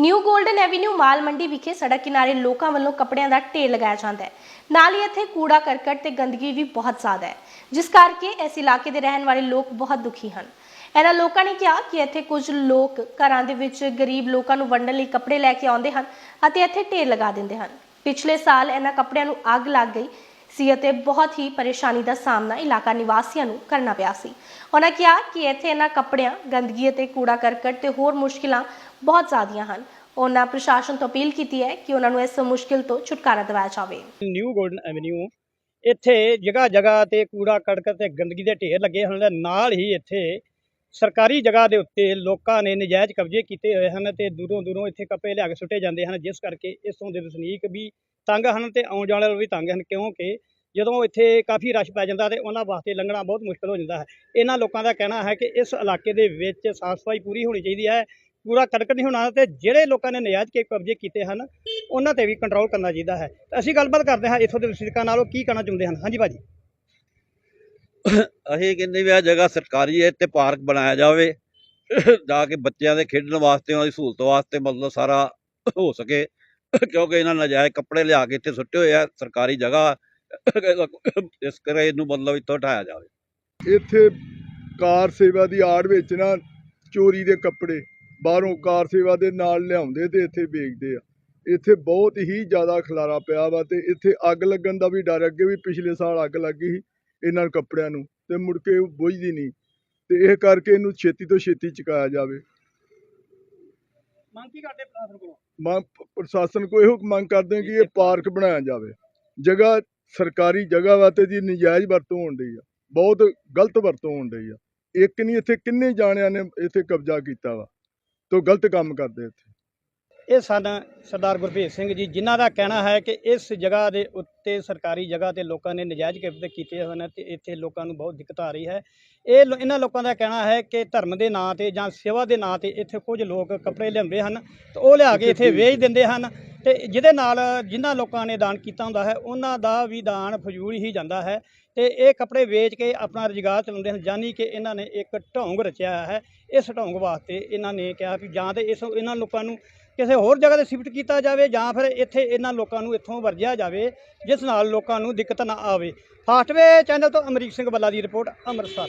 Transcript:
New golden avenue ਮਾਲ ਮੰਡੀ ਵਿਖੇ ਸੜਕ ਕਿਨਾਰੇ ਲੋਕਾਂ ਵੱਲੋਂ ਕੱਪੜਿਆਂ ਦਾ ਢੇਰ ਲਗਾਇਆ ਜਾਂਦਾ ਹੈ। ਨਾਲ ਹੀ ਇੱਥੇ ਕੂੜਾ, ਕਰਕਟ ਤੇ ਗੰਦਗੀ ਵੀ ਬਹੁਤ ਜ਼ਿਆਦਾ ਹੈ। ਜਿਸ ਕਰਕੇ ਇਸ ਇਲਾਕੇ ਦੇ ਰਹਿਣ ਵਾਲੇ ਲੋਕ ਬਹੁਤ ਦੁਖੀ ਹਨ। ਇਹਨਾਂ ਲੋਕਾਂ ਨੇ ਕਿਹਾ ਕਿ ਇੱਥੇ ਕੁਝ ਲੋਕ ਘਰਾਂ ਦੇ ਵਿੱਚ ਗਰੀਬ ਲੋਕਾਂ ਨੂੰ ਵੰਡਣ ਲਈ ਕੱਪੜੇ ਲੈ ਕੇ ਆਉਂਦੇ ਹਨ ਅਤੇ ਇੱਥੇ ਢੇਰ ਲਗਾ ਦਿੰਦੇ ਹਨ। ਪਿਛਲੇ ਸਾਲ ਇਹਨਾਂ ਕੱਪੜਿਆਂ ਨੂੰ ਅੱਗ ਲੱਗ ਗਈ ਸੀ ਅਤੇ ਬਹੁਤ ਹੀ ਪਰੇਸ਼ਾਨੀ ਦਾ ਸਾਹਮਣਾ ਇਲਾਕਾ ਨਿਵਾਸੀਆਂ ਨੂੰ ਕਰਨਾ ਪਿਆ ਸੀ। ਉਹਨਾਂ ਕਿਹਾ ਕਿ ਇੱਥੇ ਇਹਨਾਂ ਕੱਪੜਿਆਂ, ਗੰਦਗੀ ਅਤੇ ਕੂੜਾ ਕਰਕਟ ਤੇ ਹੋਰ ਮੁਸ਼ਕਿਲਾਂ ਬਹੁਤ ਜ਼ਿਆਦੀਆਂ ਹਨ। ਉਹਨਾਂ ਪ੍ਰਸ਼ਾਸਨ ਤੋਂ ਅਪੀਲ ਕੀਤੀ ਹੈ ਕਿ ਉਹਨਾਂ ਨੂੰ ਇਸ ਮੁਸ਼ਕਿਲ ਤੋਂ ਛੁਟਕਾਰਾ ਦਿਵਾਇਆ ਜਾਵੇ। ਨਿਊ 골ਡਨ ਐਵਨਿਊ, ਇੱਥੇ ਜਗ੍ਹਾ ਜਗ੍ਹਾ ਤੇ ਕੂੜਾ ਕਰਕਟ ਤੇ ਗੰਦਗੀ ਦੇ ਢੇਰ ਲੱਗੇ ਹੋਣ ਦੇ ਨਾਲ ਹੀ ਇੱਥੇ ਸਰਕਾਰੀ ਜਗ੍ਹਾ ਦੇ ਉੱਤੇ ਲੋਕਾਂ ਨੇ ਨਜਾਇਜ਼ ਕਬਜ਼ੇ ਕੀਤੇ ਹੋਏ ਹਨ ਤੇ ਦੂਰੋਂ ਦੂਰੋਂ ਇੱਥੇ ਕੱਪੜੇ ਲਿਆ ਕੇ ਸੁੱਟੇ ਜਾਂਦੇ ਹਨ, ਜਿਸ ਕਰਕੇ ਇਸੋਂ ਦੇ ਵਸਨੀਕ ਵੀ ਤੰਗ ਹਨ ਤੇ ਆਉਣ ਜਾਣ ਵਾਲੇ ਵੀ ਤੰਗ ਹਨ, ਕਿਉਂਕਿ ਜਦੋਂ ਇੱਥੇ ਕਾਫੀ ਰਸ਼ ਪੈ ਜਾਂਦਾ ਤੇ ਉਹਨਾਂ ਵਾਸਤੇ ਲੰਘਣਾ ਬਹੁਤ ਮੁਸ਼ਕਲ ਹੋ ਜਾਂਦਾ ਹੈ। ਇਹਨਾਂ ਲੋਕਾਂ ਦਾ ਕਹਿਣਾ ਹੈ ਕਿ ਇਸ ਇਲਾਕੇ ਦੇ ਵਿੱਚ ਸਾਫ਼ ਸਫ਼ਾਈ ਪੂਰੀ ਹੋਣੀ ਚਾਹੀਦੀ ਹੈ ਪੂਰਾ ਕਰਕਟ ਨਹੀਂ ਹੋਣਾ ਤੇ ਜਿਹੜੇ ਲੋਕਾਂ ਨੇ ਨਜਾਇਜ਼ ਕੇ ਕਬਜ਼ੇ ਕੀਤੇ ਹਨ, ਉਹਨਾਂ ਤੇ ਵੀ ਕੰਟਰੋਲ ਕਰਨਾ ਚਾਹੀਦਾ ਹੈ। ਅਸੀਂ ਗੱਲਬਾਤ ਕਰਦੇ ਹਾਂ ਇੱਥੋਂ ਦੇ ਵਸਨੀਕਾਂ ਨਾਲ ਉਹ ਕੀ ਕਹਿਣਾ ਚਾਹੁੰਦੇ ਹਨ। ਹਾਂਜੀ ਭਾਜੀ। ਅਸੀਂ ਕਹਿੰਦੇ ਵੀ ਆ ਜਗ੍ਹਾ ਸਰਕਾਰੀ ਹੈ ਤੇ ਪਾਰਕ ਬਣਾਇਆ ਜਾਵੇ ਤਾਂ ਕਿ ਬੱਚਿਆਂ ਦੇ ਖੇਡਣ ਵਾਸਤੇ, ਉਹਨਾਂ ਦੀ ਸਹੂਲਤ ਵਾਸਤੇ ਮਤਲਬ ਸਾਰਾ ਹੋ ਸਕੇ। ਕਿਉਂਕਿ ਇਹਨਾਂ ਨਜਾਇਜ਼ ਕੱਪੜੇ ਲਿਆ ਕੇ ਇੱਥੇ ਸੁੱਟੇ ਹੋਏ ਆ, ਸਰਕਾਰੀ ਜਗ੍ਹਾ। ਇਸ ਕਰਕੇ ਇਹਨੂੰ ਮਤਲਬ ਇੱਥੋਂ ਹਟਾਇਆ ਜਾਵੇ। ਇੱਥੇ ਕਾਰ ਸੇਵਾ ਦੀ ਆੜ ਵਿੱਚ ਨਾ ਚੋਰੀ ਦੇ ਕੱਪੜੇ ਬਾਹਰੋਂ ਕਾਰ ਸੇਵਾ ਦੇ ਨਾਲ ਲਿਆਉਂਦੇ ਤੇ ਇੱਥੇ ਵੇਚਦੇ ਆ। ਇੱਥੇ ਬਹੁਤ ਹੀ ਜ਼ਿਆਦਾ ਖਲਾਰਾ ਪਿਆ ਵਾ ਤੇ ਇੱਥੇ ਅੱਗ ਲੱਗਣ ਦਾ ਵੀ ਡਰ ਅੱਗੇ ਵੀ ਪਿਛਲੇ ਸਾਲ ਅੱਗ ਲੱਗ ਗਈ ਇਹਨਾਂ ਕੱਪੜਿਆਂ ਨੂੰ ਤੇ ਮੁੜ ਕੇ ਉਹ ਬੁਝਦੀ ਨਹੀਂ। ਤੇ ਇਹ ਕਰਕੇ ਇਹਨੂੰ ਛੇਤੀ ਤੋਂ ਛੇਤੀ ਚੁਕਾਇਆ ਜਾਵੇ। ਮੰਗ ਕੀ ਕਰਦੇ ਪ੍ਰਸ਼ਾਸਨ ਕੋਲੋਂ? ਮੰਗ ਪ੍ਰਸ਼ਾਸਨ ਕੋ ਇਹੋ ਮੰਗ ਕਰਦੇ ਹਾਂ ਕਿ ਇਹ ਪਾਰਕ ਬਣਾਇਆ ਜਾਵੇ। ਜਗ੍ਹਾ ਸਰਕਾਰੀ ਜਗ੍ਹਾ ਵਾ ਤੇ ਜੀ ਨਜਾਇਜ਼ ਵਰਤੋਂ ਹੋਣ ਡਈ ਆ। ਬਹੁਤ ਗਲਤ ਵਰਤੋਂ ਹੋਣ ਡਈ ਆ। ਇੱਕ ਨਹੀਂ ਇੱਥੇ ਕਿੰਨੇ ਜਾਣਿਆਂ ਨੇ ਇੱਥੇ ਕਬਜ਼ਾ ਕੀਤਾ ਵਾ। ਤੋਂ ਗਲਤ ਕੰਮ ਕਰਦੇ ਇੱਥੇ। ਇਹ ਸਨ ਸਰਦਾਰ ਗੁਰਭੇਜ ਸਿੰਘ ਜੀ ਜਿਨ੍ਹਾਂ ਦਾ ਕਹਿਣਾ ਹੈ ਕਿ ਇਸ ਜਗ੍ਹਾ ਦੇ ਉੱਤੇ ਸਰਕਾਰੀ ਜਗ੍ਹਾ ਤੇ ਲੋਕਾਂ ਨੇ ਨਜਾਇਜ਼ ਕਬਜ਼ੇ ਕੀਤੇ ਹੋਏ ਨੇ ਤੇ ਇੱਥੇ ਲੋਕਾਂ ਨੂੰ ਬਹੁਤ ਦਿੱਕਤ ਆ ਰਹੀ ਹੈ। ਇਹ ਇਹਨਾਂ ਲੋਕਾਂ ਦਾ ਕਹਿਣਾ ਹੈ ਕਿ ਧਰਮ ਦੇ ਨਾਂ ਤੇ ਜਾਂ ਸੇਵਾ ਦੇ ਨਾਂ ਤੇ ਇੱਥੇ ਕੁਝ ਲੋਕ ਕੱਪੜੇ ਲਿਆਉਂਦੇ ਹਨ ਤੇ ਉਹ ਲਿਆ ਕੇ ਇੱਥੇ ਵੇਚ ਦਿੰਦੇ ਹਨ। ਤੇ ਜਿਹਦੇ ਨਾਲ ਜਿਨ੍ਹਾਂ ਲੋਕਾਂ ਨੇ ਦਾਨ ਕੀਤਾ ਹੁੰਦਾ ਹੈ, ਉਹਨਾਂ ਦਾ ਵੀ ਦਾਨ ਫਜ਼ੂਲ ਹੀ ਜਾਂਦਾ ਹੈ। ਤੇ ਇਹ ਕੱਪੜੇ ਵੇਚ ਕੇ ਆਪਣਾ ਰੁਜ਼ਗਾਰ ਚਲਾਉਂਦੇ ਹਨ ਜਾਨੀ ਕਿ ਇਹਨਾਂ ਨੇ ਇੱਕ ਢੌਂਗ ਰਚਿਆ ਹੈ। ਇਸ ਢੌਂਗ ਵਾਸਤੇ ਇਹਨਾਂ ਨੇ ਕਿਹਾ ਕਿ ਜਾਂ ਤੇ ਇਸ ਇਹਨਾਂ ਲੋਕਾਂ ਨੂੰ ਕਿਸੇ ਹੋਰ ਜਗ੍ਹਾ ਤੇ ਸ਼ਿਫਟ ਕੀਤਾ ਜਾਵੇ ਜਾਂ ਫਿਰ ਇੱਥੇ ਇਹਨਾਂ ਲੋਕਾਂ ਨੂੰ ਇੱਥੋਂ ਵਰਜਿਆ ਜਾਵੇ, ਜਿਸ ਨਾਲ ਲੋਕਾਂ ਨੂੰ ਦਿੱਕਤ ਨਾ ਆਵੇ। ਫਾਸਟਵੇ ਚੈਨਲ ਤੋਂ ਅਮਰੀਕ ਸਿੰਘ ਬੱਲਾ ਦੀ ਰਿਪੋਰਟ, ਅੰਮ੍ਰਿਤਸਰ।